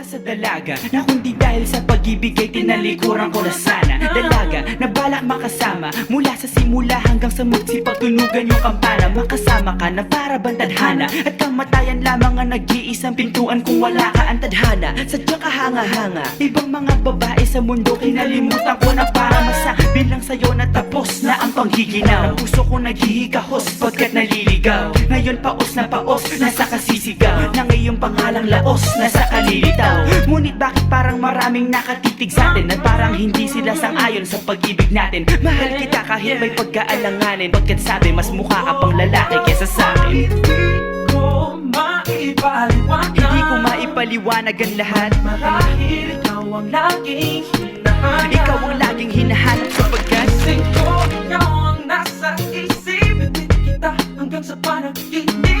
para sa dalaga. Na kundi dahil sa pag-ibig ay tinalikuran ko na sana. Dalaga na balak makasama. Mula sa simula hanggang sa magsipagtunugan yung kampana. Makasama ka na para bantadhana At kamatayan lamang ang nag-iisang pintuan Kung wala ka ang tadhana. Sadyang kahanga-hanga. Ibang mga babae sa mundo Kinalimutan ko na para masabi lang sa'yo na tapos na ang panghiginaw Ang puso ko naghihikahos pagkat naliligaw. Ngayon paos na paos, nasa kasisigaw. Na ngayong pangalang laos, nasa kalilitaw. Ngunit bakit parang maraming nakatitig sa atin? At parang hindi sila sang-ayon sa pag-ibig natin? Mahal kita kahit may pagkaalanganin. Pagkat sabi mas mukha ka pang lalaki kesa sa akin. Hindi ko maipaliwanag ang lahat. Marahil ikaw ang laging hanggang sa panaginip Kasi ikaw ang